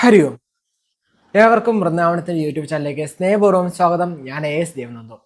ഹരി ഓം ഏവർക്കും വൃന്ദാവനത്തിന്റെ യൂട്യൂബ് ചാനലിലേക്ക് സ്നേഹപൂർവം സ്വാഗതം. ഞാൻ എ എസ് ദേവനന്ദു.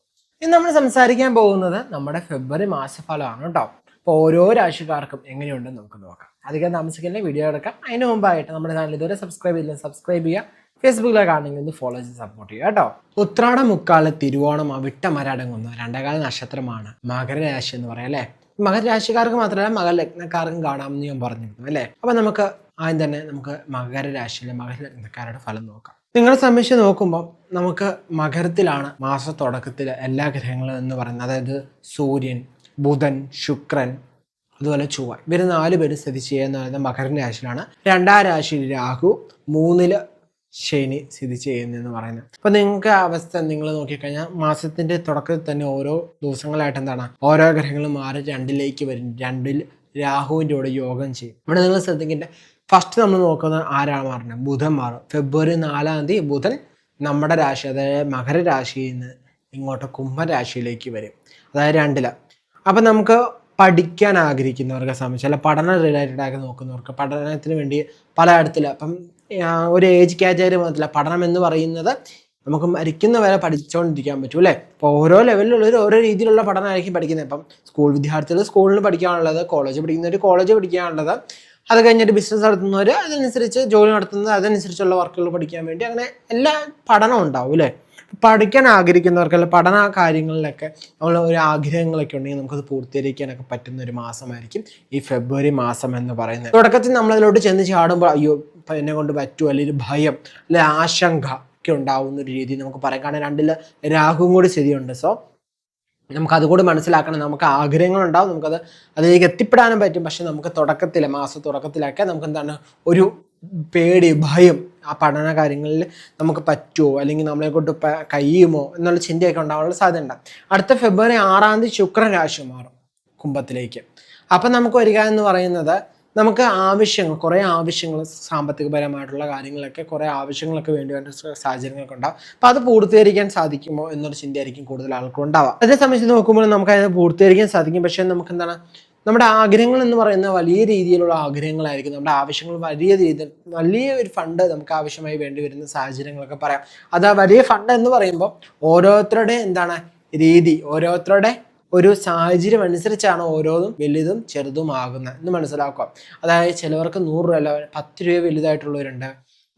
ഇന്ന് നമ്മൾ സംസാരിക്കാൻ പോകുന്നത് നമ്മുടെ ഫെബ്രുവരി മാസഫലമാണ് കേട്ടോ അപ്പോൾ ഓരോ രാശിക്കാർക്കും എങ്ങനെയുണ്ടെന്ന് നമുക്ക് നോക്കാം. അധികം താമസിക്കുന്ന വീഡിയോ എടുക്കാം. അതിന് മുമ്പായിട്ട് നമ്മുടെ ചാനൽ ഇതുവരെ സബ്സ്ക്രൈബ് ചെയ്തില്ല സബ്സ്ക്രൈബ് ചെയ്യുക. ഫേസ്ബുക്കിലെ കാണണമെങ്കിൽ ഒന്ന് ഫോളോ ചെയ്ത് സപ്പോർട്ട് ചെയ്യുക കേട്ടോ ഉത്രാട മുക്കാൽ തിരുവോണം അവിട്ട മരടങ്ങുന്ന രണ്ടേകാല നക്ഷത്രമാണ് മകരരാശി എന്ന് പറയാം അല്ലേ? മകരരാശിക്കാർക്ക് മാത്രമല്ല മകര ലഗ്നക്കാർക്കും കാണാമെന്ന് ഞാൻ പറഞ്ഞിരുന്നു അല്ലേ? അപ്പൊ നമുക്ക് ആദ്യം തന്നെ നമുക്ക് മകര മകരരാശിയിലെ മകരലഗ്നക്കാരുടെ ഫലം നോക്കാം. നിങ്ങളെ സംബന്ധിച്ച് നോക്കുമ്പോൾ നമുക്ക് മകരത്തിലാണ് മാസ തുടക്കത്തിൽ എല്ലാ ഗ്രഹങ്ങളും എന്ന് പറയുന്നത്. അതായത് സൂര്യൻ ബുധൻ ശുക്രൻ അതുപോലെ ചൊവ്വ. ഇവർ നാല് പേര് സ്ഥിതി ചെയ്യുന്ന പറയുന്നത് മകരൻ രാശിയിലാണ് രണ്ടാം രാശിയിൽ രാഹു മൂന്നിൽ ശനി സ്ഥിതി ചെയ്യുന്നതെന്ന് പറയുന്നത്. അപ്പൊ നിങ്ങൾക്ക് അവസ്ഥ നിങ്ങൾ നോക്കിക്കഴിഞ്ഞാൽ മാസത്തിന്റെ തുടക്കത്തിൽ തന്നെ ഓരോ ദിവസങ്ങളായിട്ട് എന്താണ്? ഓരോ ഗ്രഹങ്ങളും മാറി രണ്ടിലേക്ക് വരും. രണ്ടിൽ രാഹുവിന്റെ കൂടെ യോഗം ചെയ്യും. ഇവിടെ നിങ്ങൾ ശ്രദ്ധിക്കേണ്ട ഫസ്റ്റ് നമ്മൾ നോക്കുന്നത് ആരാണ്? മാറുന്നത് ബുധൻ മാറും. ഫെബ്രുവരി നാലാം തീയതി ബുധൻ നമ്മുടെ രാശി അതായത് മകരരാശിയിൽ നിന്ന് ഇങ്ങോട്ട് കുംഭരാശിയിലേക്ക് വരും. അതായത് രണ്ടില. അപ്പം നമുക്ക് പഠിക്കാൻ ആഗ്രഹിക്കുന്നവർക്ക് സംബന്ധിച്ച് അല്ല പഠന റിലേറ്റഡ് ആക്കി നോക്കുന്നവർക്ക് പഠനത്തിന് വേണ്ടി പലയിടത്തിൽ അപ്പം ഒരു ഏജ് കാറ്റഗറി മാത്രമല്ല പഠനം എന്ന് പറയുന്നത് നമുക്ക് മരിക്കുന്ന വരെ പഠിച്ചുകൊണ്ടിരിക്കാൻ പറ്റും അല്ലേ? അപ്പോൾ ഓരോ ലെവലിലുള്ളവർ ഓരോ രീതിയിലുള്ള പഠനമായിരിക്കും പഠിക്കുന്നത്. ഇപ്പം സ്കൂൾ വിദ്യാർത്ഥികൾ സ്കൂളിൽ പഠിക്കാനുള്ളത് കോളേജ് പഠിക്കുന്നവർ കോളേജ് പഠിക്കാനുള്ളത്. അത് കഴിഞ്ഞിട്ട് ബിസിനസ് നടത്തുന്നവർ അതനുസരിച്ച് ജോലി നടത്തുന്നത് അതനുസരിച്ചുള്ള വർക്കുകൾ പഠിക്കാൻ വേണ്ടി അങ്ങനെ എല്ലാ പഠനം ഉണ്ടാവും അല്ലേ പഠിക്കാൻ ആഗ്രഹിക്കുന്നവർക്ക് അല്ലെങ്കിൽ പഠന കാര്യങ്ങളിലൊക്കെ നമ്മൾ ഒരു ആഗ്രഹങ്ങളൊക്കെ ഉണ്ടെങ്കിൽ നമുക്കത് പൂർത്തീകരിക്കാനൊക്കെ പറ്റുന്ന ഒരു മാസമായിരിക്കും ഈ ഫെബ്രുവരി മാസം എന്ന് പറയുന്നത്. തുടക്കത്തിൽ നമ്മളതിലോട്ട് ചെന്ന് ചാടുമ്പോൾ അയ്യോ എന്നെ കൊണ്ട് പറ്റുമോ? അല്ലെങ്കിൽ ഭയം അല്ലെ ആശങ്ക ഒക്കെ ഉണ്ടാവുന്ന ഒരു രീതി നമുക്ക് പറയാം. കാരണം രണ്ടിൽ രാഹുവും കൂടി സ്ഥിതിയുണ്ട്. സോ നമുക്ക് അതുകൂടി മനസ്സിലാക്കണം. നമുക്ക് ആഗ്രഹങ്ങളുണ്ടാവും. നമുക്കത് അതിലേക്ക് എത്തിപ്പെടാനും പറ്റും. പക്ഷെ നമുക്ക് തുടക്കത്തിൽ മാസ തുടക്കത്തിലൊക്കെ നമുക്ക് എന്താണ് ഒരു പേടി ഭയം ആ പഠന കാര്യങ്ങളിൽ നമുക്ക് പറ്റുമോ അല്ലെങ്കിൽ നമ്മളെ കൊണ്ട് കഴിയുമോ? എന്നുള്ള ചിന്തയൊക്കെ ഉണ്ടാവാനുള്ള സാധ്യത അടുത്ത ഫെബ്രുവരി ആറാം തീയതി ശുക്രൻ രാശി മാറും കുംഭത്തിലേക്ക്. അപ്പം നമുക്ക് വരിക എന്ന് പറയുന്നത് നമുക്ക് ആവശ്യങ്ങൾ കുറേ ആവശ്യങ്ങൾ സാമ്പത്തികപരമായിട്ടുള്ള കാര്യങ്ങളൊക്കെ കുറേ ആവശ്യങ്ങളൊക്കെ വേണ്ടി വരുന്ന സാഹചര്യങ്ങളൊക്കെ ഉണ്ടാവും. അപ്പോൾ അത് പൂർത്തീകരിക്കാൻ സാധിക്കുമോ എന്നൊരു ചിന്തയായിരിക്കും കൂടുതൽ ആൾക്കും ഉണ്ടാവുക. അതേ സംബന്ധിച്ച് നോക്കുമ്പോൾ നമുക്ക് അതിനെ പൂർത്തീകരിക്കാൻ സാധിക്കും. പക്ഷേ നമുക്ക് എന്താണ് നമ്മുടെ ആഗ്രഹങ്ങൾ എന്ന് പറയുന്ന വലിയ രീതിയിലുള്ള ആഗ്രഹങ്ങളായിരിക്കും. നമ്മുടെ ആവശ്യങ്ങൾ വലിയ രീതിയിൽ വലിയ ഒരു ഫണ്ട് നമുക്ക് ആവശ്യമായി വേണ്ടി വരുന്ന സാഹചര്യങ്ങളൊക്കെ പറയാം. അത് വലിയ ഫണ്ട് എന്ന് പറയുമ്പോൾ ഓരോരുത്തരുടെ എന്താണ് രീതി ഓരോരുത്തരുടെ ഒരു സാഹചര്യം അനുസരിച്ചാണ് ഓരോന്നും വലുതും ചെറുതുമാകുന്നത് എന്ന് മനസ്സിലാക്കുക അതായത് ചിലവർക്ക് നൂറ് രൂപ അല്ല പത്ത് രൂപ വലുതായിട്ടുള്ളവരുണ്ട്.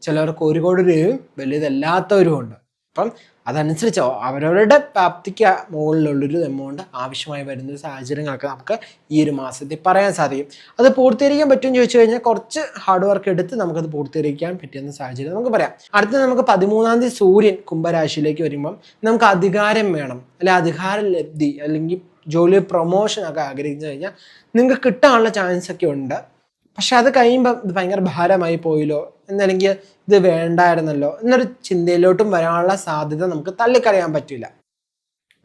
ചിലവർക്ക് ഒരു കോടി രൂപയും വലുതല്ലാത്തവരും ഉണ്ട് അപ്പം അതനുസരിച്ച് അവരവരുടെ പ്രാപ്തിക്ക് മുകളിലുള്ളൊരു എമൗണ്ട് ആവശ്യമായി വരുന്ന സാഹചര്യങ്ങളൊക്കെ നമുക്ക് ഈ ഒരു മാസത്തിൽ പറയാൻ സാധിക്കും. അത് പൂർത്തീകരിക്കാൻ പറ്റുമെന്ന് ചോദിച്ചു കഴിഞ്ഞാൽ കുറച്ച് ഹാർഡ് വർക്ക് എടുത്ത് നമുക്കത് പൂർത്തീകരിക്കാൻ പറ്റുന്ന സാഹചര്യം നമുക്ക് പറയാം. അടുത്ത നമുക്ക് പതിമൂന്നാം തീയതി സൂര്യൻ കുംഭരാശിയിലേക്ക് വരുമ്പം നമുക്ക് അധികാരം വേണം. അല്ലെ അധികാര ലബ്ധി അല്ലെങ്കിൽ ജോലി പ്രൊമോഷൻ ഒക്കെ ആഗ്രഹിച്ചു കഴിഞ്ഞാൽ നിങ്ങൾക്ക് കിട്ടാനുള്ള ചാൻസ് ഒക്കെ ഉണ്ട്. പക്ഷെ അത് കഴിയുമ്പോൾ ഇത് ഭയങ്കര ഭാരമായി പോയില്ലോ. എന്നല്ലെങ്കിൽ ഇത് വേണ്ടായിരുന്നല്ലോ. എന്നൊരു ചിന്തയിലോട്ടും വരാനുള്ള സാധ്യത നമുക്ക് തള്ളിക്കളയാൻ പറ്റില്ല.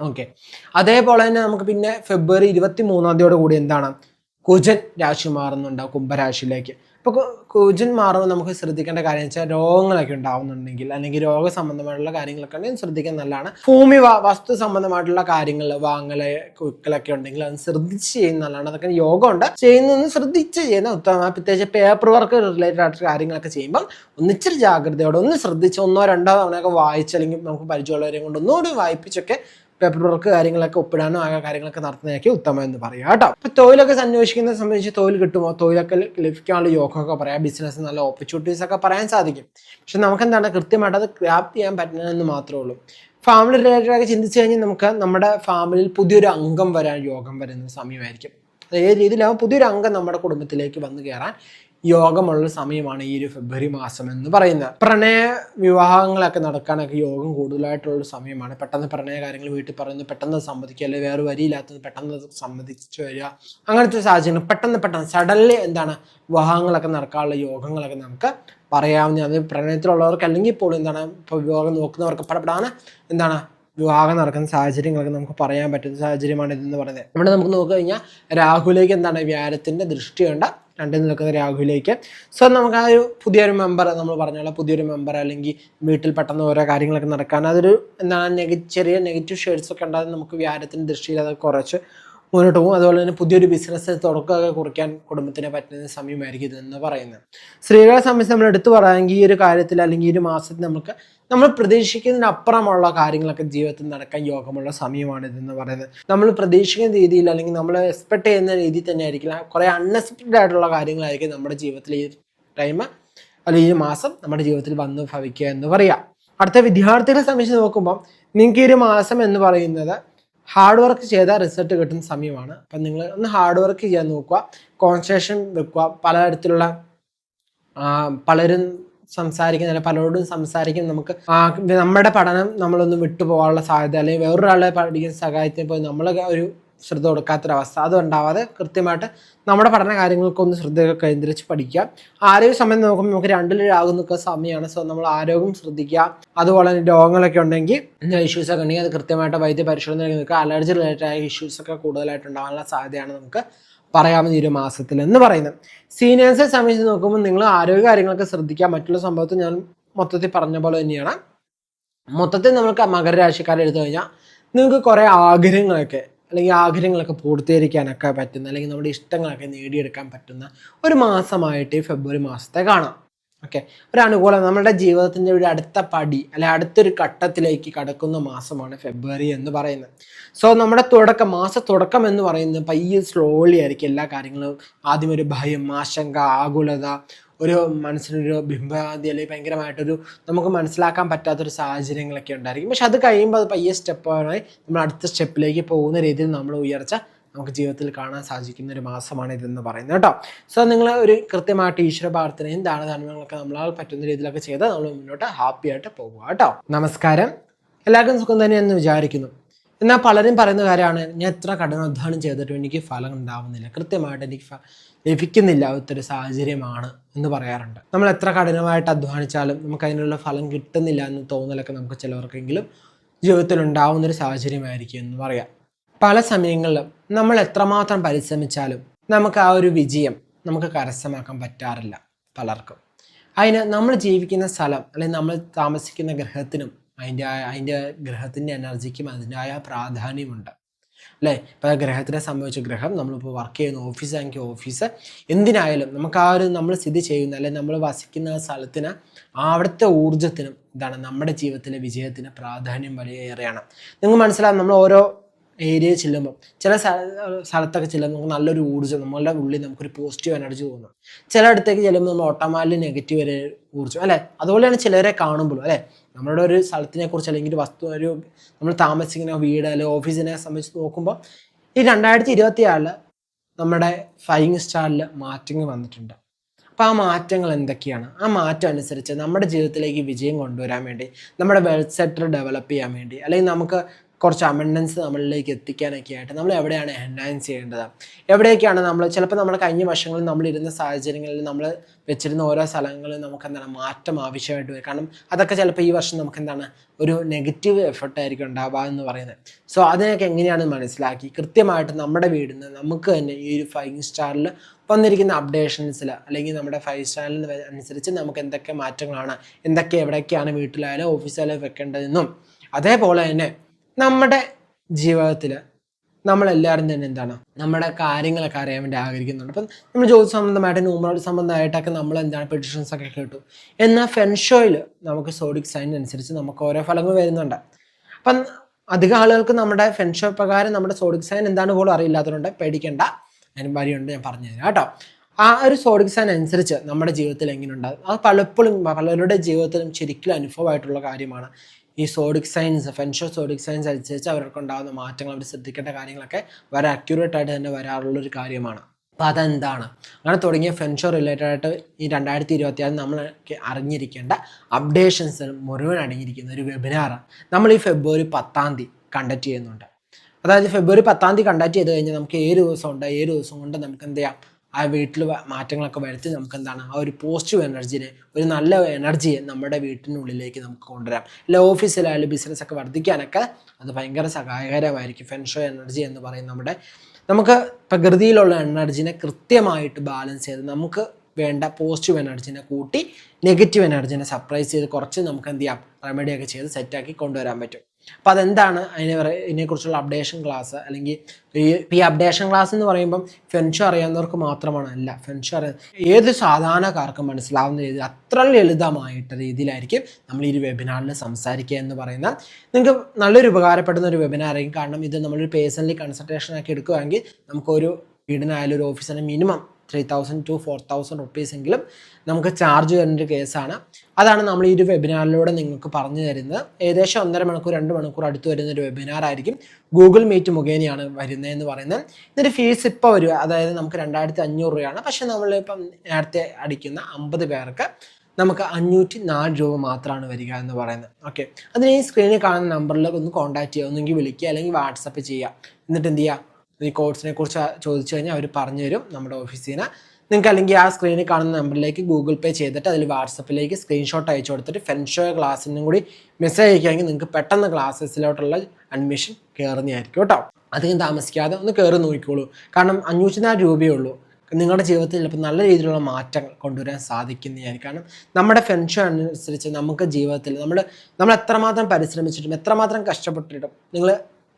ഓക്കെ. അതേപോലെ തന്നെ നമുക്ക് പിന്നെ ഫെബ്രുവരി ഇരുപത്തി മൂന്നാം തീയതിയോട് കൂടി എന്താണ്? കുജൻ രാശി മാറുന്നുണ്ടാവും കുംഭരാശിയിലേക്ക്. അപ്പോൾ കുജൻ മാറുമ്പോൾ നമുക്ക് ശ്രദ്ധിക്കേണ്ട കാര്യം വെച്ചാൽ രോഗങ്ങളൊക്കെ ഉണ്ടാവുന്നുണ്ടെങ്കിൽ അല്ലെങ്കിൽ രോഗ സംബന്ധമായിട്ടുള്ള കാര്യങ്ങളൊക്കെ ഉണ്ടെങ്കിൽ ശ്രദ്ധിക്കാൻ നല്ലതാണ്. ഭൂമി വസ്തു സംബന്ധമായിട്ടുള്ള കാര്യങ്ങൾ വാങ്ങൽ കുക്കലൊക്കെ ഉണ്ടെങ്കിൽ അത് ശ്രദ്ധിച്ച് ചെയ്യുന്ന നല്ലതാണ്. അതൊക്കെ യോഗമുണ്ട്. ചെയ്യുന്നതെന്ന് ശ്രദ്ധിച്ച് ചെയ്യുന്ന ഉത്തമ പ്രത്യേകിച്ച് പേപ്പർ വർക്ക് റിലേറ്റഡ് ആയിട്ട് കാര്യങ്ങളൊക്കെ ചെയ്യുമ്പോൾ ഒന്നിച്ചിരി ജാഗ്രതയോടെ ഒന്ന് ശ്രദ്ധിച്ച് ഒന്നോ രണ്ടോ തവണയൊക്കെ വായിച്ച് അല്ലെങ്കിൽ നമുക്ക് പരിചയമുള്ളവരെയും കൊണ്ട് ഒന്നുകൂടി വായിപ്പിച്ചൊക്കെ പേപ്പർ വർക്ക് കാര്യങ്ങളൊക്കെ ഒപ്പിടാനോ ആ കാര്യങ്ങളൊക്കെ നടത്തുന്നതൊക്കെ ഉത്തമം എന്ന് പറയാം കേട്ടോ. അപ്പൊ തൊഴിലൊക്കെ അന്വേഷിക്കുന്നത് സംബന്ധിച്ച് തൊഴിൽ കിട്ടുമോ? തൊഴിലൊക്കെ ലഭിക്കാനുള്ള യോഗമൊക്കെ പറയാം. ബിസിനസ് നല്ല ഓപ്പർച്യൂണിറ്റീസ് ഒക്കെ പറയാൻ സാധിക്കും. പക്ഷെ നമുക്ക് എന്താണ് കൃത്യമായിട്ട് അത് ഗ്രാപ്പ് ചെയ്യാൻ പറ്റുന്നതെന്ന് മാത്രമേ ഉള്ളൂ. ഫാമിലി റിലേറ്റഡ് ഒക്കെ ചിന്തിച്ചു കഴിഞ്ഞാൽ നമുക്ക് നമ്മുടെ ഫാമിലിയിൽ പുതിയൊരു അംഗം വരാൻ യോഗം വരുന്ന സമയമായിരിക്കും. ഏത് രീതിയിലാവും? പുതിയൊരു അംഗം നമ്മുടെ കുടുംബത്തിലേക്ക് വന്നു കയറാൻ യോഗമുള്ള സമയമാണ് ഈ ഒരു ഫെബ്രുവരി മാസം എന്ന് പറയുന്നത്. പ്രണയ വിവാഹങ്ങളൊക്കെ നടക്കാനൊക്കെ യോഗം കൂടുതലായിട്ടുള്ള സമയമാണ്. പെട്ടെന്ന് പ്രണയ കാര്യങ്ങൾ വീട്ടിൽ പറയുന്നത് പെട്ടെന്ന് സമ്മതിക്കുക അല്ലെങ്കിൽ വേറെ വരിയില്ലാത്തത് പെട്ടെന്ന് സമ്മതിച്ചു വരിക. അങ്ങനത്തെ സാഹചര്യം പെട്ടെന്ന് പെട്ടെന്ന് സഡൻലി എന്താണ് വിവാഹങ്ങളൊക്കെ നടക്കാനുള്ള യോഗങ്ങളൊക്കെ നമുക്ക് പറയാവുന്ന അത് പ്രണയത്തിലുള്ളവർക്ക് അല്ലെങ്കിൽ പോലും എന്താണ് ഇപ്പോൾ വിവാഹം നോക്കുന്നവർക്ക് പടപെടാണ് എന്താണ് വിവാഹം നടക്കുന്ന സാഹചര്യങ്ങളൊക്കെ നമുക്ക് പറയാൻ പറ്റുന്ന സാഹചര്യമാണ് ഇതെന്ന് പറയുന്നത്. ഇവിടെ നമുക്ക് നോക്കി കഴിഞ്ഞാൽ രാഹുലേക്ക് എന്താണ് വ്യാഴത്തിന്റെ ദൃഷ്ടിയുണ്ട് രണ്ടിൽ നിൽക്കുന്ന രാഹുലേക്ക്. സോ നമുക്ക് ആ ഒരു പുതിയൊരു മെമ്പർ നമ്മൾ പറഞ്ഞ പുതിയൊരു മെമ്പർ അല്ലെങ്കിൽ വീട്ടിൽ പെട്ടെന്ന് ഓരോ കാര്യങ്ങളൊക്കെ നടക്കാൻ അതൊരു എന്താണ് നെഗ ചെറിയ നെഗറ്റീവ് ഷെയ്ഡ്സ് ഒക്കെ ഉണ്ടാകും നമുക്ക് വ്യാരത്തിന്റെ ദൃഷ്ടിയിൽ അത് കുറച്ച് മുന്നോട്ട് പോകും. അതുപോലെ തന്നെ പുതിയൊരു ബിസിനസ് തുടക്കമൊക്കെ കുറിക്കാൻ കുടുംബത്തിന് പറ്റുന്ന സമയമായിരിക്കും ഇതെന്ന് പറയുന്നത്. സ്ത്രീകളെ സംബന്ധിച്ച് നമ്മൾ എടുത്തു പറയാമെങ്കിൽ ഈ ഒരു കാര്യത്തിൽ അല്ലെങ്കിൽ ഈ ഒരു മാസത്തിൽ നമുക്ക് നമ്മൾ പ്രതീക്ഷിക്കുന്നതിന് അപ്പുറമുള്ള കാര്യങ്ങളൊക്കെ ജീവിതത്തിൽ നടക്കാൻ യോഗമുള്ള സമയമാണ് ഇതെന്ന് പറയുന്നത്. നമ്മൾ പ്രതീക്ഷിക്കുന്ന രീതിയിൽ അല്ലെങ്കിൽ നമ്മൾ എക്സ്പെക്ട് ചെയ്യുന്ന രീതിയിൽ തന്നെ ആയിരിക്കില്ല. കുറേ അൺഎക്സ്പെക്റ്റഡ് ആയിട്ടുള്ള കാര്യങ്ങളായിരിക്കും നമ്മുടെ ജീവിതത്തിൽ ഈ ടൈം അല്ലെങ്കിൽ ഈ മാസം നമ്മുടെ ജീവിതത്തിൽ വന്ന് ഭവിക്കുക എന്ന് പറയാം. അടുത്ത വിദ്യാർത്ഥികളെ സംബന്ധിച്ച് നോക്കുമ്പോൾ നിങ്ങൾക്ക് ഈ ഒരു മാസം എന്ന് പറയുന്നത് ഹാർഡ് വർക്ക് ചെയ്താൽ റിസൾട്ട് കിട്ടുന്ന സമയമാണ്. അപ്പം നിങ്ങൾ ഒന്ന് ഹാർഡ് വർക്ക് ചെയ്യാൻ നോക്കുക. കോൺസെൻട്രേഷൻ വെക്കുക. പലതരത്തിലുള്ള പലരും സംസാരിക്കുന്ന പലരോടും സംസാരിക്കും നമുക്ക് നമ്മുടെ പഠനം നമ്മളൊന്ന് വിട്ടുപോകാനുള്ള സാധ്യത അല്ലെങ്കിൽ വേറൊരാളെ പഠിക്കുന്ന സഹായത്തിന് പോയി നമ്മൾ ഒരു ശ്രദ്ധ കൊടുക്കാത്തൊരവസ്ഥ അതുണ്ടാവാതെ കൃത്യമായിട്ട് നമ്മുടെ പഠന കാര്യങ്ങൾക്കൊന്ന് ശ്രദ്ധ കേന്ദ്രിച്ച് പഠിക്കുക. ആരോഗ്യ സമയം നോക്കുമ്പോൾ നമുക്ക് രണ്ടിലൊരാകും നിൽക്കുന്ന സമയമാണ് സോ നമ്മൾ ആരോഗ്യം ശ്രദ്ധിക്കുക. അതുപോലെ തന്നെ രോഗങ്ങളൊക്കെ ഉണ്ടെങ്കിൽ ഇഷ്യൂസ് ഒക്കെ ഉണ്ടെങ്കിൽ അത് കൃത്യമായിട്ട് വൈദ്യ പരിശോധന നിൽക്കുക അലർജി റിലേറ്റഡ് ആയ ഇഷ്യൂസ് ഒക്കെ കൂടുതലായിട്ട് ഉണ്ടാകാനുള്ള സാധ്യതയാണ് നമുക്ക് പറയാവുന്ന ഈ ഒരു മാസത്തിൽ എന്ന് പറയുന്നത്. സീനിയേഴ്സിനെ സംബന്ധിച്ച് നോക്കുമ്പോൾ നിങ്ങൾ ആരോഗ്യ കാര്യങ്ങളൊക്കെ ശ്രദ്ധിക്കുക. മറ്റുള്ള സംഭവത്തിൽ ഞാൻ മൊത്തത്തിൽ പറഞ്ഞ പോലെ തന്നെയാണ്. മൊത്തത്തിൽ നമുക്ക് മകരരാശിക്കാരെ എടുത്തു കഴിഞ്ഞാൽ നിങ്ങൾക്ക് കുറേ ആഗ്രഹങ്ങളൊക്കെ അല്ലെങ്കിൽ ആഗ്രഹങ്ങളൊക്കെ പൂർത്തീകരിക്കാനൊക്കെ പറ്റുന്ന അല്ലെങ്കിൽ നമ്മുടെ ഇഷ്ടങ്ങളൊക്കെ നേടിയെടുക്കാൻ പറ്റുന്ന ഒരു മാസമായിട്ട് ഈ ഫെബ്രുവരി മാസത്തെ കാണാം. ഓക്കെ. ഒരു അനുകൂലം. നമ്മുടെ ജീവിതത്തിന്റെ ഒരു അടുത്ത പടി അല്ലെ അടുത്തൊരു ഘട്ടത്തിലേക്ക് കടക്കുന്ന മാസമാണ് ഫെബ്രുവരി എന്ന് പറയുന്നത്. സോ നമ്മുടെ തുടക്കം മാസ തുടക്കം എന്ന് പറയുന്നത് പയ്യെ സ്ലോലി ആയിരിക്കും എല്ലാ കാര്യങ്ങളും. ആദ്യം ഒരു ഭയം ആശങ്ക ആകുലത ഒരു മനസ്സിനൊരു ബിംബാദി അല്ലെങ്കിൽ ഭയങ്കരമായിട്ടൊരു നമുക്ക് മനസ്സിലാക്കാൻ പറ്റാത്തൊരു സാഹചര്യങ്ങളൊക്കെ ഉണ്ടായിരിക്കും. പക്ഷെ അത് കഴിയുമ്പോൾ അത് പയ്യെ സ്റ്റെപ്പായി നമ്മൾ അടുത്ത സ്റ്റെപ്പിലേക്ക് പോകുന്ന രീതിയിൽ നമ്മൾ ഉയർച്ച നമുക്ക് ജീവിതത്തിൽ കാണാൻ സാധിക്കുന്ന ഒരു മാസമാണ് ഇതെന്ന് പറയുന്നത് കേട്ടോ. സോ നിങ്ങൾ ഒരു കൃത്യമായിട്ട് ഈശ്വര പ്രാർത്ഥനയും ദാനധർമ്മങ്ങളൊക്കെ നമ്മളാൽ പറ്റുന്ന രീതിയിലൊക്കെ ചെയ്ത് നമ്മൾ മുന്നോട്ട് ഹാപ്പി ആയിട്ട് പോകുക കേട്ടോ. നമസ്കാരം. എല്ലാവർക്കും സുഖം തന്നെയെന്ന് വിചാരിക്കുന്നു. എന്നാൽ പലരും പറയുന്ന കാര്യമാണ് ഞാൻ എത്ര കഠിനാധ്വാനം ചെയ്തിട്ടും എനിക്ക് ഫലം ഉണ്ടാവുന്നില്ല. കൃത്യമായിട്ട് എനിക്ക് ലഭിക്കുന്നില്ല. ഒരു സാഹചര്യമാണ് എന്ന് പറയാറുണ്ട്. നമ്മൾ എത്ര കഠിനമായിട്ട് അധ്വാനിച്ചാലും നമുക്ക് അതിനുള്ള ഫലം കിട്ടുന്നില്ല എന്ന് തോന്നലൊക്കെ നമുക്ക് ചിലവർക്കെങ്കിലും ജീവിതത്തിൽ ഉണ്ടാവുന്നൊരു സാഹചര്യമായിരിക്കും എന്ന് പറയാം. പല സമയങ്ങളിലും നമ്മൾ എത്രമാത്രം പരിശ്രമിച്ചാലും നമുക്ക് ആ ഒരു വിജയം നമുക്ക് കരസ്ഥമാക്കാൻ പറ്റാറില്ല പലർക്കും. അതിന് നമ്മൾ ജീവിക്കുന്ന സ്ഥലം അല്ലെങ്കിൽ നമ്മൾ താമസിക്കുന്ന ഗ്രഹത്തിനും അതിന്റെ അതിന്റെ ഗ്രഹത്തിന്റെ എനർജിക്കും അതിന്റെതായ പ്രാധാന്യമുണ്ട്. അല്ലേ? ഇപ്പോൾ ഗ്രഹത്തിനെ സംബന്ധിച്ച ഗ്രഹം നമ്മളിപ്പോൾ വർക്ക് ചെയ്യുന്ന ഓഫീസ് ആണെങ്കിൽ ഓഫീസ് എന്തിനായാലും നമുക്ക് ആ ഒരു നമ്മൾ സ്ഥിതി ചെയ്യുന്ന അല്ലെങ്കിൽ നമ്മൾ വസിക്കുന്ന സ്ഥലത്തിന് അവിടുത്തെ ഊർജത്തിനും ഇതാണ് നമ്മുടെ ജീവിതത്തിലെ വിജയത്തിന് പ്രാധാന്യം വലിയേറെയാണ് നിങ്ങൾ മനസ്സിലാവും നമ്മൾ ഓരോ ഏരിയയിൽ ചെല്ലുമ്പോൾ ചില സ്ഥല- സ്ഥലത്തൊക്കെ ചെല്ലുമ്പോൾ നമുക്ക് നല്ലൊരു ഊർജം നമ്മളുടെ ഉള്ളിൽ നമുക്കൊരു പോസിറ്റീവ് എനർജി തോന്നും. ചിലയിടത്തേക്ക് ചെല്ലുമ്പോൾ നമ്മൾ ഓട്ടോമാറ്റിക് നെഗറ്റീവ് ഒരു ഊർജം അല്ലേ? അതുപോലെയാണ് ചിലരെ കാണുമ്പോഴും അല്ലേ? നമ്മുടെ ഒരു സ്ഥലത്തിനെ കുറിച്ച് അല്ലെങ്കിൽ വസ്തു ഒരു നമ്മൾ താമസിക്കുന്ന വീട് അല്ലെങ്കിൽ ഓഫീസിനെ സംബന്ധിച്ച് നോക്കുമ്പോൾ ഈ രണ്ടായിരത്തി ഇരുപത്തി ആറിൽ നമ്മുടെ ഫൈവ് സ്റ്റാറിൽ മാറ്റങ്ങൾ വന്നിട്ടുണ്ട്. അപ്പോൾ ആ മാറ്റങ്ങൾ എന്തൊക്കെയാണ്? ആ മാറ്റം അനുസരിച്ച് നമ്മുടെ ജീവിതത്തിലേക്ക് വിജയം കൊണ്ടുവരാൻ വേണ്ടി നമ്മുടെ വെൽത്ത് സെക്ടർ ഡെവലപ്പ് ചെയ്യാൻ വേണ്ടി അല്ലെങ്കിൽ നമുക്ക് കുറച്ച് അമെൻഡൻസ് നമ്മളിലേക്ക് എത്തിക്കാനൊക്കെ ആയിട്ട് നമ്മൾ എവിടെയാണ് എൻഹാൻസ് ചെയ്യേണ്ടത്? എവിടെയൊക്കെയാണ് നമ്മൾ ചിലപ്പോൾ നമ്മൾ കഴിഞ്ഞ വർഷങ്ങളിൽ നമ്മൾ ഇരുന്ന സാഹചര്യങ്ങളിൽ നമ്മൾ വെച്ചിരുന്ന ഓരോ സ്ഥലങ്ങളിൽ നമുക്ക് എന്താണ് മാറ്റം ആവശ്യമായിട്ട് വരും. കാരണം അതൊക്കെ ചിലപ്പോൾ ഈ വർഷം നമുക്ക് എന്താണ് ഒരു നെഗറ്റീവ് എഫർട്ട് ആയിരിക്കും ഉണ്ടാവുക എന്ന് പറയുന്നത്. സോ അതിനൊക്കെ എങ്ങനെയാണ് മനസ്സിലാക്കി? കൃത്യമായിട്ട് നമ്മുടെ വീടിൽ നിന്ന് നമുക്ക് തന്നെ ഈ ഒരു ഫൈവ് സ്റ്റാറിൽ വന്നിരിക്കുന്ന അപ്ഡേഷൻസിൽ അല്ലെങ്കിൽ നമ്മുടെ ഫൈവ് സ്റ്റാറിൽ അനുസരിച്ച് നമുക്ക് എന്തൊക്കെ മാറ്റങ്ങളാണ് എന്തൊക്കെ എവിടെയൊക്കെയാണ് വീട്ടിലായാലും ഓഫീസിലായാലും വെക്കേണ്ടതെന്നും. അതേപോലെ തന്നെ നമ്മുടെ ജീവിതത്തിൽ നമ്മളെല്ലാവരും തന്നെ എന്താണ്? നമ്മുടെ കാര്യങ്ങളൊക്കെ അറിയാൻ വേണ്ടി ആഗ്രഹിക്കുന്നുണ്ട്. അപ്പം നമ്മൾ ജോലി സംബന്ധമായിട്ട് ന്യൂമറൽ സംബന്ധമായിട്ടൊക്കെ നമ്മൾ എന്താണ് പെഡിഷൻസ് ഒക്കെ കിട്ടും. എന്നാൽ ഫെൻഷോയിൽ നമുക്ക് സോഡിക് സൈൻ അനുസരിച്ച് നമുക്ക് ഓരോ ഫലങ്ങൾ വരുന്നുണ്ട്. അപ്പം അധികം ആളുകൾക്ക് നമ്മുടെ ഫെൻഷോ പ്രകാരം നമ്മുടെ സോഡിക് സൈൻ എന്താണ് പോലും അറിയില്ലാത്തതുകൊണ്ട് പേടിക്കേണ്ട. അതിന് വഴിയുണ്ട് ഞാൻ പറഞ്ഞു തരാം കേട്ടോ. ആ ഒരു സോഡിക് സൈൻ അനുസരിച്ച് നമ്മുടെ ജീവിതത്തിൽ എങ്ങനെ അത് പലപ്പോഴും പലരുടെ ജീവിതത്തിലും ശരിക്കും അനുഭവമായിട്ടുള്ള കാര്യമാണ്. ഈ സോഡിക് സയൻസ് ഫെൻഷോ സോഡിക് സയൻസ് അനുസരിച്ച് അവർക്ക് ഉണ്ടാകുന്ന മാറ്റങ്ങൾ അവർ ശ്രദ്ധിക്കേണ്ട കാര്യങ്ങളൊക്കെ വളരെ അക്യൂറേറ്റ് ആയിട്ട് തന്നെ വരാറുള്ള ഒരു കാര്യമാണ്. അപ്പോൾ അതെന്താണ്? അങ്ങനെ തുടങ്ങിയ ഫെൻഷോ റിലേറ്റഡ് ആയിട്ട് ഈ രണ്ടായിരത്തി ഇരുപത്തി ആറ് നമ്മൾ അറിഞ്ഞിരിക്കേണ്ട അപ്ഡേഷൻസ് മുഴുവൻ അടങ്ങിയിരിക്കുന്ന ഒരു വെബിനാർ നമ്മൾ ഈ ഫെബ്രുവരി പത്താം തീയതി കണ്ടക്ട് ചെയ്യുന്നുണ്ട്. അതായത് ഫെബ്രുവരി പത്താം തീയതി കണ്ടക്ട് ചെയ്ത് കഴിഞ്ഞാൽ നമുക്ക് ഏഴ് ദിവസം ഉണ്ട്. ഏഴ് ദിവസം കൊണ്ട് നമുക്ക് എന്ത് ചെയ്യാം? ആ വീട്ടിൽ മാറ്റങ്ങളൊക്കെ വരുത്തി നമുക്ക് എന്താണ് ആ ഒരു പോസിറ്റീവ് എനർജിനെ ഒരു നല്ല എനർജിയെ നമ്മുടെ വീട്ടിനുള്ളിലേക്ക് നമുക്ക് കൊണ്ടുവരാം. അല്ല ഓഫീസിലായാലും ബിസിനസ് ഒക്കെ വർദ്ധിക്കാനൊക്കെ അത് ഭയങ്കര സഹായകരമായിരിക്കും. ഫെൻഷോ എനർജി എന്ന് പറയുന്ന നമ്മുടെ നമുക്ക് പ്രകൃതിയിലുള്ള എനർജിനെ കൃത്യമായിട്ട് ബാലൻസ് ചെയ്ത് നമുക്ക് വേണ്ട പോസിറ്റീവ് എനർജിനെ കൂട്ടി നെഗറ്റീവ് എനർജിനെ സപ്രൈസ് ചെയ്ത് കുറച്ച് നമുക്ക് എന്ത് ചെയ്യാം റെമഡിയൊക്കെ ചെയ്ത് സെറ്റാക്കി കൊണ്ടുവരാൻ പറ്റും. അപ്പോൾ അതെന്താണ് അതിനെ ഇതിനെക്കുറിച്ചുള്ള അപ്ഡേഷൻ ക്ലാസ് അല്ലെങ്കിൽ ഈ അപ്ഡേഷൻ ക്ലാസ് എന്ന് പറയുമ്പം ഫെൻഷോ അറിയാവുന്നവർക്ക് മാത്രമാണ് അല്ല ഫെൻഷോ അറിയാൻ ഏത് സാധാരണക്കാർക്കും മനസ്സിലാവുന്ന രീതി അത്ര ലളിതമായിട്ട് രീതിയിലായിരിക്കും നമ്മൾ ഈ വെബിനാറിൽ സംസാരിക്കുക എന്ന് പറയുന്ന നിങ്ങൾക്ക് നല്ലൊരു ഉപകാരപ്പെടുന്ന ഒരു വെബിനാർ ആയിരിക്കും. കാരണം ഇത് നമ്മളൊരു പേഴ്സണലി കൺസൾട്ടേഷൻ ആക്കി എടുക്കുകയാണെങ്കിൽ നമുക്കൊരു വീടിനായാലും ഒരു ഓഫീസിന് minimum three thousand two four thousand rupees എങ്കിലും നമുക്ക് ചാർജ് വരുന്ന ഒരു കേസാണ് അതാണ് നമ്മൾ ഈ ഒരു വെബിനാറിലൂടെ നിങ്ങൾക്ക് പറഞ്ഞു തരുന്നത്. ഏകദേശം ഒന്നര മണിക്കൂർ രണ്ട് മണിക്കൂർ അടുത്ത് വരുന്ന ഒരു വെബിനാർ ആയിരിക്കും. ഗൂഗിൾ മീറ്റ് മുഖേനയാണ് വരുന്നതെന്ന് പറയുന്നത്. ഇതിന്റെ ഫീസ് ഇപ്പോൾ വരിക അതായത് നമുക്ക് രണ്ടായിരത്തി അഞ്ഞൂറ് രൂപയാണ്. പക്ഷേ നമ്മളിപ്പം നേരത്തെ അടിക്കുന്ന അമ്പത് പേർക്ക് നമുക്ക് അഞ്ഞൂറ്റി നാല് രൂപ മാത്രമാണ് വരിക എന്ന് പറയുന്നത്. ഓക്കെ അതിന് ഈ സ്ക്രീനിൽ കാണുന്ന നമ്പറിൽ ഒന്ന് കോൺടാക്ട് ചെയ്യുക. ഒന്നെങ്കിൽ വിളിക്കുക അല്ലെങ്കിൽ വാട്സപ്പ് ചെയ്യുക. എന്നിട്ട് എന്ത് ചെയ്യുക? ഈ കോഴ്സിനെ കുറിച്ച് ചോദിച്ചു കഴിഞ്ഞാൽ അവർ പറഞ്ഞു തരും നമ്മുടെ ഓഫീസിൽ നിന്ന് നിങ്ങൾക്ക് അല്ലെങ്കിൽ ആ സ്ക്രീനിൽ കാണുന്ന നമ്പറിലേക്ക് ഗൂഗിൾ പേ ചെയ്തിട്ട് അതിൽ വാട്സപ്പിലേക്ക് സ്ക്രീൻഷോട്ട് അയച്ചു കൊടുത്തിട്ട് ഫെൻഷോ ക്ലാസ്സിനും കൂടി മെസ്സേജ് അയക്കുകയാണെങ്കിൽ നിങ്ങൾക്ക് പെട്ടെന്ന് ക്ലാസ്സസിലോട്ടുള്ള അഡ്മിഷൻ കയറുന്നതായിരിക്കും കേട്ടോ. അധികം താമസിക്കാതെ ഒന്ന് കയറി നോക്കിക്കോളൂ. കാരണം അഞ്ഞൂറ്റി നാല് രൂപയേ ഉള്ളൂ. നിങ്ങളുടെ ജീവിതത്തിൽ ചിലപ്പോൾ നല്ല രീതിയിലുള്ള മാറ്റങ്ങൾ കൊണ്ടുവരാൻ സാധിക്കുന്നതായിരിക്കും. കാരണം നമ്മുടെ ഫെൻഷൻ അനുസരിച്ച് നമുക്ക് ജീവിതത്തിൽ നമ്മൾ നമ്മൾ എത്രമാത്രം പരിശ്രമിച്ചിട്ടും എത്രമാത്രം കഷ്ടപ്പെട്ടിട്ടും നിങ്ങൾ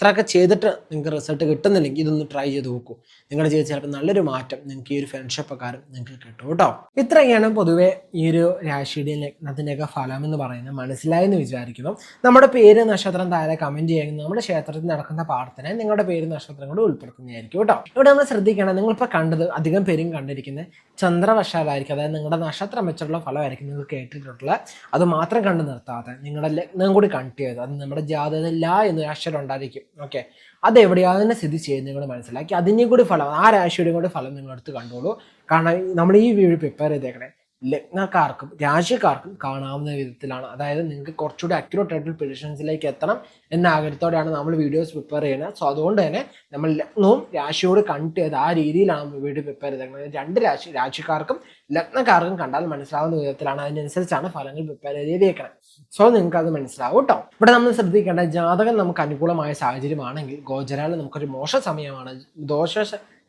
ഇത്രയൊക്കെ ചെയ്തിട്ട് നിങ്ങൾക്ക് റിസൾട്ട് കിട്ടുന്നില്ലെങ്കിൽ ഇതൊന്ന് ട്രൈ ചെയ്ത് നോക്കൂ. നിങ്ങളുടെ ജീവിതത്തിൽ ചിലപ്പോൾ നല്ലൊരു മാറ്റം നിങ്ങൾക്ക് ഈ ഒരു ഫ്രണ്ട്ഷിപ്പ് നിങ്ങൾക്ക് കിട്ടും കേട്ടോ. ഇത്രയൊക്കെയാണ് പൊതുവേ ഈ ഒരു രാശിയുടെയും ലഗ്നത്തിന്റെയൊക്കെ ഫലം എന്ന് പറയുന്നത്. മനസ്സിലായെന്ന് വിചാരിക്കുന്നു. നമ്മുടെ പേര് നക്ഷത്രം താഴെ കമന്റ് ചെയ്യുന്നത് നമ്മുടെ ക്ഷേത്രത്തിൽ നടക്കുന്ന പാഠത്തിനെ നിങ്ങളുടെ പേര് നക്ഷത്രം കൂടെ ഉൾപ്പെടുത്തുന്നതായിരിക്കും കേട്ടോ. ഇവിടെ നമ്മൾ ശ്രദ്ധിക്കണം. നിങ്ങളിപ്പോൾ കണ്ടത് അധികം പേരും കണ്ടിരിക്കുന്നത് ചന്ദ്രവശാലായിരിക്കും. അതായത് നിങ്ങളുടെ നക്ഷത്രം വെച്ചുള്ള ഫലമായിരിക്കും നിങ്ങൾ കേട്ടിട്ടുള്ള അത് മാത്രം കണ്ടു നിർത്താതെ നിങ്ങളുടെ ലഗ്നം കൂടി കണക്ട് ചെയ്ത് അത് നമ്മുടെ ജാതകത്തിൽ എന്ന് എന്നൊരു അക്ഷരം ഉണ്ടായിരിക്കും. ഓക്കെ അത് എവിടെയാണ് സ്ഥിതി ചെയ്യുന്നത് നിങ്ങൾ മനസ്സിലാക്കി. അതിന്റെയും കൂടി ഫലം ആ രാശിയുടെയും കൂടി ഫലം നിങ്ങൾ എടുത്ത് കണ്ടോളൂ. കാരണം നമ്മൾ ഈ വീഡിയോ പ്രിപ്പയർ ചെയ്തേക്കണേ ലഗ്നക്കാർക്കും രാശിക്കാർക്കും കാണാവുന്ന വിധത്തിലാണ്. അതായത് നിങ്ങൾക്ക് കുറച്ചുകൂടി അക്യൂറേറ്റ് ആയിട്ടുള്ള പ്രിഡിഷൻസിലേക്ക് എത്തണം എന്ന ആഗ്രഹത്തോടെയാണ് നമ്മൾ വീഡിയോസ് പ്രിപ്പയർ ചെയ്യുന്നത്. സോ അതുകൊണ്ട് തന്നെ നമ്മൾ ലഗ്നവും രാശിയോട് കണ്ട് ചെയ്ത് ആ രീതിയിലാണ് വീഡിയോ പ്രിപ്പയർ ചെയ്തേക്കുന്നത് രണ്ട് രാശി രാശിക്കാർക്കും ലഗ്നക്കാർക്കും കണ്ടാൽ മനസ്സിലാവുന്ന വിധത്തിലാണ്. അതിനനുസരിച്ചാണ് ഫലങ്ങൾ പ്രിപ്പയർ ചെയ്തേക്കുന്നത് സോ നിങ്ങൾക്ക് അത് മനസ്സിലാവും കേട്ടോ ഇവിടെ നമ്മൾ ശ്രദ്ധിക്കേണ്ട ജാതകം നമുക്ക് അനുകൂലമായ സാഹചര്യമാണെങ്കിൽ ഗോചരാൽ നമുക്കൊരു മോശ സമയമാണ്. ദോഷ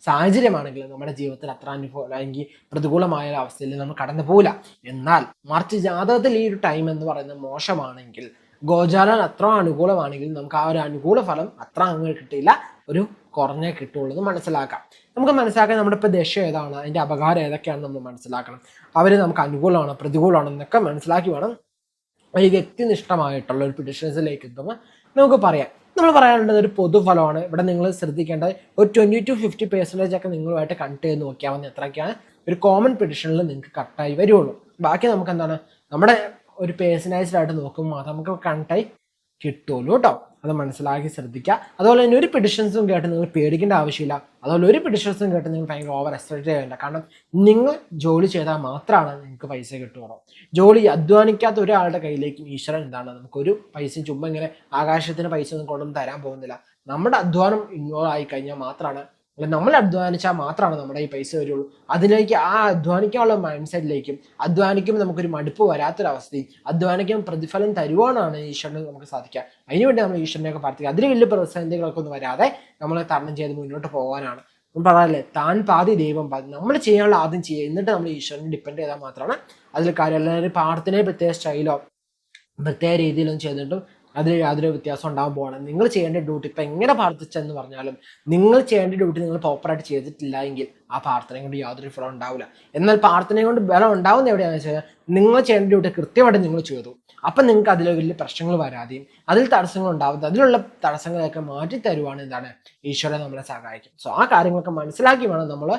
സാഹചര്യമാണെങ്കിൽ നമ്മുടെ ജീവിതത്തിൽ അത്ര അനുഭവം അല്ലെങ്കിൽ പ്രതികൂലമായ അവസ്ഥയിൽ നമ്മൾ കടന്നു പോകില്ല എന്നാൽ മറിച്ച് ജാതകത്തിൽ ഈ ഒരു ടൈം എന്ന് പറയുന്നത് മോശമാണെങ്കിൽ ഗോചാരൻ അത്ര അനുകൂലമാണെങ്കിൽ നമുക്ക് ആ ഒരു അനുകൂല ഫലം അത്ര അങ്ങ് കിട്ടിയില്ല. ഒരു കുറഞ്ഞേ കിട്ടുള്ളൂ എന്ന് മനസ്സിലാക്കാം. നമുക്ക് മനസ്സിലാക്കാൻ നമ്മുടെ ഇപ്പോൾ ദശ ഏതാണ്? അതിന്റെ അപകാരം ഏതൊക്കെയാണെന്ന് നമ്മൾ മനസ്സിലാക്കണം. അവർ നമുക്ക് അനുകൂലമാണോ പ്രതികൂലമാണോ എന്നൊക്കെ മനസ്സിലാക്കി വേണം. ഈ വ്യക്തിനിഷ്ഠമായിട്ടുള്ള ഒരു പിഡിഷൻസിലേക്ക് എത്തുമ്പോൾ നമുക്ക് പറയാം. നമ്മൾ പറയാനുള്ളത് ഒരു പൊതുഫലമാണ്. ഇവിടെ നിങ്ങൾ ശ്രദ്ധിക്കേണ്ടത് ഒരു ട്വന്റി ടു ഫിഫ്റ്റി പെർസെന്റേജ് ഒക്കെ നിങ്ങളുമായിട്ട് കണക്ട് ചെയ്ത് നോക്കിയാൽ മതി എത്രയൊക്കെയാണ് ഒരു കോമൺ പെഡിഷനിൽ നിങ്ങൾക്ക് കട്ടായി വരുള്ളൂ. ബാക്കി നമുക്ക് എന്താണ്? നമ്മുടെ ഒരു പേഴ്സണലൈസ്ഡ് ആയിട്ട് നോക്കുമ്പോൾ മാത്രം നമുക്ക് കണക്റ്റായി കിട്ടുള്ളൂ കേട്ടോ അത് മനസ്സിലാക്കി ശ്രദ്ധിക്കുക. അതുപോലെ തന്നെ ഒരു പെഡിഷൻസും കേട്ട് നിങ്ങൾ പേടിക്കേണ്ട ആവശ്യമില്ല. അതുപോലെ ഒരു പെഡിഷൻസും കേട്ട് നിങ്ങൾ ഭയങ്കര ഓവർ എക്സ്പെക്ട് ചെയ്യേണ്ട കാരണം നിങ്ങൾ ജോലി ചെയ്താൽ മാത്രമാണ് നിങ്ങൾക്ക് പൈസ കിട്ടുകയുള്ളൂ. ജോലി അധ്വാനിക്കാത്ത ഒരാളുടെ കയ്യിലേക്ക് ഈശ്വരൻ എന്താണ്? നമുക്കൊരു പൈസ ചുമ്മാ ഇങ്ങനെ ആകാശത്തിന് പൈസ ഒന്നും കൊണ്ടൊന്നും തരാൻ പോകുന്നില്ല. നമ്മുടെ അധ്വാനം ഇൻവോൾവ് ആയി കഴിഞ്ഞാൽ മാത്രമാണ് നമ്മൾ അധ്വാനിച്ചാൽ മാത്രമാണ് നമ്മുടെ ഈ പൈസ വരുള്ളൂ. അതിലേക്ക് ആ അധ്വാനിക്കാനുള്ള മൈൻഡ് സെറ്റിലേക്കും അധ്വാനിക്കുമ്പോൾ നമുക്കൊരു മടുപ്പ് വരാത്തൊരവസ്ഥയും അധ്വാനിക്കുമ്പോൾ പ്രതിഫലം തരുവാനാണ് ഈശ്വരന് നമുക്ക് സാധിക്കുക. അതിനുവേണ്ടി നമ്മൾ ഈശ്വരനെയൊക്കെ പ്രാർത്ഥിക്കുക. അതിന് വലിയ പ്രതിസന്ധികളൊക്കെ ഒന്നും വരാതെ നമ്മൾ തരണം ചെയ്ത് മുന്നോട്ട് പോകാനാണ്. പറയാറില്ലേ താൻ പാതി ദൈവം പാതി. നമ്മൾ ചെയ്യാനുള്ള ആദ്യം ചെയ്യുക. എന്നിട്ട് നമ്മൾ ഈശ്വരനെ ഡിപ്പെൻഡ് ചെയ്താൽ മാത്രമാണ് അതിൽ കാര്യം എല്ലാവരും പ്രത്യേക സ്റ്റൈലോ പ്രത്യേക രീതിയിലൊന്നും ചെയ്തിട്ടും അതിൽ യാതൊരു വ്യത്യാസം ഉണ്ടാകാൻ പോകണം നിങ്ങൾ ചെയ്യേണ്ട ഡ്യൂട്ടി ഇപ്പം എങ്ങനെ പ്രാർത്ഥിച്ചെന്ന് പറഞ്ഞാലും നിങ്ങൾ ചെയ്യേണ്ട ഡ്യൂട്ടി നിങ്ങൾ പ്രോപ്പറായിട്ട് ചെയ്തിട്ടില്ല എങ്കിൽ ആ പ്രാർത്ഥനയും കൊണ്ട് യാതൊരു ഫലം ഉണ്ടാവില്ല. എന്നാൽ പ്രാർത്ഥനയും കൊണ്ട് ബലം ഉണ്ടാവുന്ന എവിടെയാണെന്ന് വെച്ചാൽ നിങ്ങൾ ചെയ്യേണ്ട ഡ്യൂട്ടി കൃത്യമായിട്ട് നിങ്ങൾ ചെയ്തു. അപ്പം നിങ്ങൾക്ക് അതിൽ വലിയ പ്രശ്നങ്ങൾ വരാതെയും അതിൽ തടസ്സങ്ങൾ ഉണ്ടാവുന്ന അതിലുള്ള തടസ്സങ്ങളൊക്കെ മാറ്റി തരുവാണ് എന്താണ് ഈശ്വരനെ നമ്മളെ സഹായിക്കും. സോ ആ കാര്യങ്ങളൊക്കെ മനസ്സിലാക്കി വേണം നമ്മൾ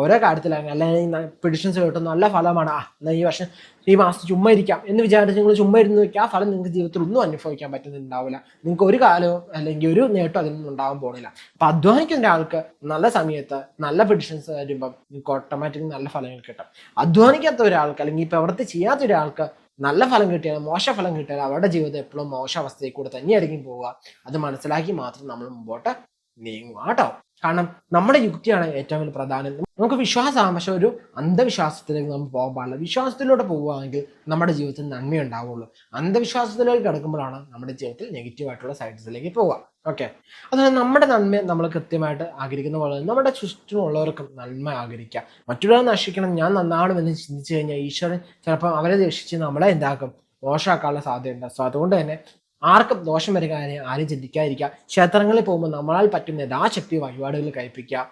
ഓരോ കാര്യത്തിലാണെങ്കിൽ അല്ലെങ്കിൽ പിടിഷൻസ് കിട്ടും നല്ല ഫലമാണ്. ആ എന്നാൽ ഈ വർഷം ഈ മാസം ചുമ്മാ ഇരിക്കാം എന്ന് വിചാരിച്ച് നിങ്ങൾ ചുമ്മാ ഇരുന്ന് വെക്കുക. ആ ഫലം നിങ്ങൾക്ക് ജീവിതത്തിൽ ഒന്നും അനുഭവിക്കാൻ പറ്റുന്നുണ്ടാവില്ല നിങ്ങൾക്ക് ഒരു കാലവും അല്ലെങ്കിൽ ഒരു നേട്ടം അതിൽ നിന്നും ഉണ്ടാകാൻ പോകുന്നില്ല. അപ്പൊ അധ്വാനിക്കുന്ന ഒരാൾക്ക് നല്ല സമയത്ത് നല്ല പിടിഷൻസ് വരുമ്പം നിങ്ങൾക്ക് ഓട്ടോമാറ്റിക് നല്ല ഫലങ്ങൾ കിട്ടും. അധ്വാനിക്കാത്ത ഒരാൾക്ക് അല്ലെങ്കിൽ പ്രവൃത്തി ചെയ്യാത്ത ഒരാൾക്ക് നല്ല ഫലം കിട്ടിയാൽ മോശ ഫലം കിട്ടിയാൽ അവരുടെ ജീവിതം എപ്പോഴും മോശ അവസ്ഥയിൽ കൂടെ തന്നെയായിരിക്കും പോവുക. അത് മനസ്സിലാക്കി മാത്രം നമ്മൾ മുമ്പോട്ട് നീങ്ങുക കേട്ടോ. കാരണം നമ്മുടെ യുക്തിയാണ് ഏറ്റവും വലിയ പ്രധാനം. നമുക്ക് വിശ്വാസമാണ് പക്ഷെ ഒരു അന്ധവിശ്വാസത്തിലേക്ക് നമ്മൾ പോകാൻ പാടില്ല. വിശ്വാസത്തിലൂടെ പോവുകയാണെങ്കിൽ നമ്മുടെ ജീവിതത്തിൽ നന്മയുണ്ടാവുള്ളൂ. അന്ധവിശ്വാസത്തിലേക്ക് കിടക്കുമ്പോഴാണ് നമ്മുടെ ജീവിതത്തിൽ നെഗറ്റീവായിട്ടുള്ള സൈഡ്സിലേക്ക് പോവുക. ഓക്കെ അതായത് നമ്മുടെ നന്മ നമ്മൾ കൃത്യമായിട്ട് ആഗ്രഹിക്കുന്ന പോലെ നമ്മുടെ ചുറ്റുമുള്ളവർക്കും നന്മ ആഗ്രഹിക്കാം മറ്റൊരാൾ നശിക്കണം ഞാൻ നന്നാവണം എന്ന് ചിന്തിച്ചു കഴിഞ്ഞാൽ ഈശ്വരൻ ചിലപ്പോൾ അവരെ രക്ഷിച്ച് നമ്മളെ എന്താക്കും? മോശമാക്കാനുള്ള സാധ്യതയുണ്ട്. സോ അതുകൊണ്ട് തന്നെ ആർക്കും ദോഷം വരെ കാര്യം ആരും ചിന്തിക്കാതിരിക്കുക. ക്ഷേത്രങ്ങളിൽ പോകുമ്പോൾ നമ്മളാൽ പറ്റുന്ന യഥാശക്തി വഴിപാടുകൾ കഴിപ്പിക്കുക.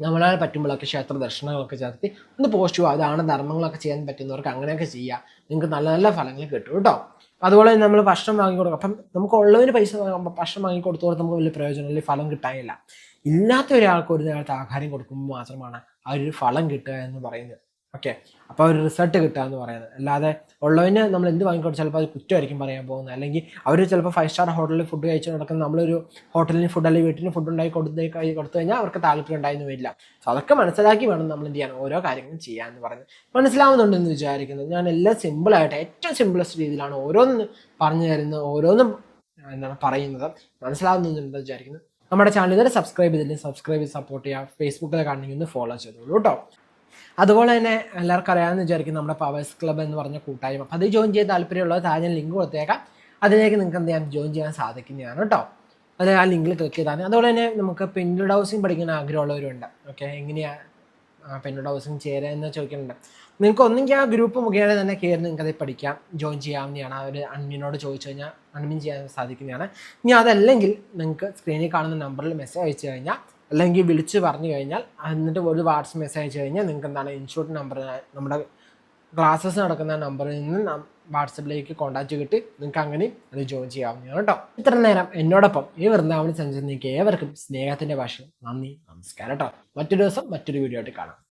നമ്മളാൽ പറ്റുമ്പോഴൊക്കെ ക്ഷേത്ര ദർശനങ്ങളൊക്കെ ചേർത്തി ഒന്ന് പോസ്റ്റ് അതാണ് ധർമ്മങ്ങളൊക്കെ ചെയ്യാൻ പറ്റുന്നവർക്ക് അങ്ങനെയൊക്കെ ചെയ്യുക. നിങ്ങൾക്ക് നല്ല നല്ല ഫലങ്ങൾ കിട്ടും കേട്ടോ. അതുപോലെ തന്നെ നമ്മൾ ഭക്ഷണം വാങ്ങി കൊടുക്കും. അപ്പം നമുക്ക് ഉള്ളതിന് പൈസ ഭക്ഷണം വാങ്ങി കൊടുത്തോടെ നമുക്ക് വലിയ പ്രയോജനം അല്ലെങ്കിൽ ഫലം കിട്ടാനില്ല. ഇല്ലാത്ത ഒരാൾക്ക് ഒരു നേരത്തെ ആഹാരം കൊടുക്കുമ്പോൾ മാത്രമാണ് ആ ഒരു ഫലം കിട്ടുക എന്ന് പറയുന്നത്. ഓക്കെ. അപ്പോൾ ഒരു റിസൾട്ട് കിട്ടുക എന്ന് പറയുന്നത്. അല്ലാതെ ഉള്ളവന് നമ്മൾ എന്ത് വാങ്ങിക്കോട്ടെ ചിലപ്പോൾ അത് കുറ്റമായിരിക്കും പറയാൻ പോകുന്നത്. അല്ലെങ്കിൽ അവർ ചിലപ്പോൾ ഫൈവ് സ്റ്റാർ ഹോട്ടലിൽ ഫുഡ് കഴിച്ച് നടക്കുന്ന നമ്മളൊരു ഹോട്ടലിന് ഫുഡ് അല്ലെങ്കിൽ വീട്ടിന് ഫുഡ് ഉണ്ടായി കൊടുത്ത് കൊടുത്തു കഴിഞ്ഞാൽ അവർക്ക് താല്പര്യം ഉണ്ടായിരുന്നു വരില്ല. സോ അതൊക്കെ മനസ്സിലാക്കി വേണം നമ്മൾ എന്ത് ചെയ്യാൻ ഓരോ കാര്യങ്ങളും ചെയ്യാൻ എന്ന് പറയുന്നത്. മനസ്സിലാവുന്നുണ്ടെന്ന് വിചാരിക്കുന്നത്. ഞാൻ എല്ലാം സിമ്പിളായിട്ട് ഏറ്റവും സിമ്പിളസ്റ്റ് രീതിയിലാണ് ഓരോന്ന് പറഞ്ഞു തരുന്നത് ഓരോന്നും എന്താണ് പറയുന്നത് മനസ്സിലാവുന്നുണ്ടെന്ന് വിചാരിക്കുന്നത് നമ്മുടെ ചാനൽ ഇതുവരെ സബ്സ്ക്രൈബ് ചെയ്തില്ലെങ്കിൽ സബ്സ്ക്രൈബ് ചെയ്ത് സപ്പോർട്ട് ചെയ്യുക ഫേസ്ബുക്കിൽ കാണണമെങ്കിൽ ഒന്ന് ഫോളോ ചെയ്തോളൂ കേട്ടോ അതുപോലെ തന്നെ എല്ലാവർക്കും അറിയാമെന്ന് വിചാരിക്കും നമ്മുടെ പവേഴ്സ് ക്ലബ്ബ് എന്ന് പറഞ്ഞ കൂട്ടായ്മ. അപ്പോൾ അത് ജോയിൻ ചെയ്യാൻ താല്പര്യമുള്ളത് താഴെ ലിങ്ക് കൊടുത്തേക്കാം. അതിലേക്ക് നിങ്ങൾക്ക് എന്ത് ചെയ്യാം? ജോയിൻ ചെയ്യാൻ സാധിക്കുന്നതാണ് കേട്ടോ. അത് ആ ലിങ്കിൽ ക്ലിക്ക് ചെയ്താൽ അതുപോലെ തന്നെ നമുക്ക് പെൻഡ് ഹൗസിംഗ് പഠിക്കാൻ ആഗ്രഹമുള്ളവരുണ്ട്. ഓക്കെ എങ്ങനെയാണ് പെൻഡുഡ് ഹൗസിംഗ് ചേരുക എന്ന് ചോദിക്കുന്നുണ്ട് നിങ്ങൾക്ക് ഒന്നെങ്കിൽ ആ ഗ്രൂപ്പ് മുഖേന തന്നെ കയറി നിങ്ങൾക്ക് അത് പഠിക്കാം. ജോയിൻ ചെയ്യാവുന്നതാണ്. ആ ഒരു അഡ്മിനോട് ചോദിച്ചു കഴിഞ്ഞാൽ അൺമിൻ ചെയ്യാൻ സാധിക്കുന്നതാണ്. ഇനി അതല്ലെങ്കിൽ നിങ്ങൾക്ക് സ്ക്രീനിൽ കാണുന്ന നമ്പറിൽ മെസ്സേജ് അയച്ചു കഴിഞ്ഞാൽ അല്ലെങ്കിൽ വിളിച്ച് പറഞ്ഞു കഴിഞ്ഞാൽ എന്നിട്ട് ഒരു വാട്സപ്പ് മെസ്സേജ് അയച്ചു കഴിഞ്ഞാൽ നിങ്ങൾക്ക് എന്താണ് ഇൻസ്റ്റിറ്റ്യൂട്ട് നമ്പർ നമ്മുടെ ക്ലാസ്സസ് നടക്കുന്ന നമ്പറിൽ നിന്ന് വാട്സപ്പിലേക്ക് കോൺടാക്റ്റ് കിട്ടി. നിങ്ങൾക്ക് അങ്ങനെ അത് ജോയിൻ ചെയ്യാവുന്നതാണ് കേട്ടോ. ഇത്ര നേരം എന്നോടൊപ്പം ഈ വൃന്ദാവനം സഞ്ചരിച്ച ഏവർക്കും സ്നേഹത്തിന്റെ ഭാഷ. നന്ദി നമസ്കാരം കേട്ടോ. മറ്റൊരു ദിവസം മറ്റൊരു വീഡിയോ ആയിട്ട് കാണാം.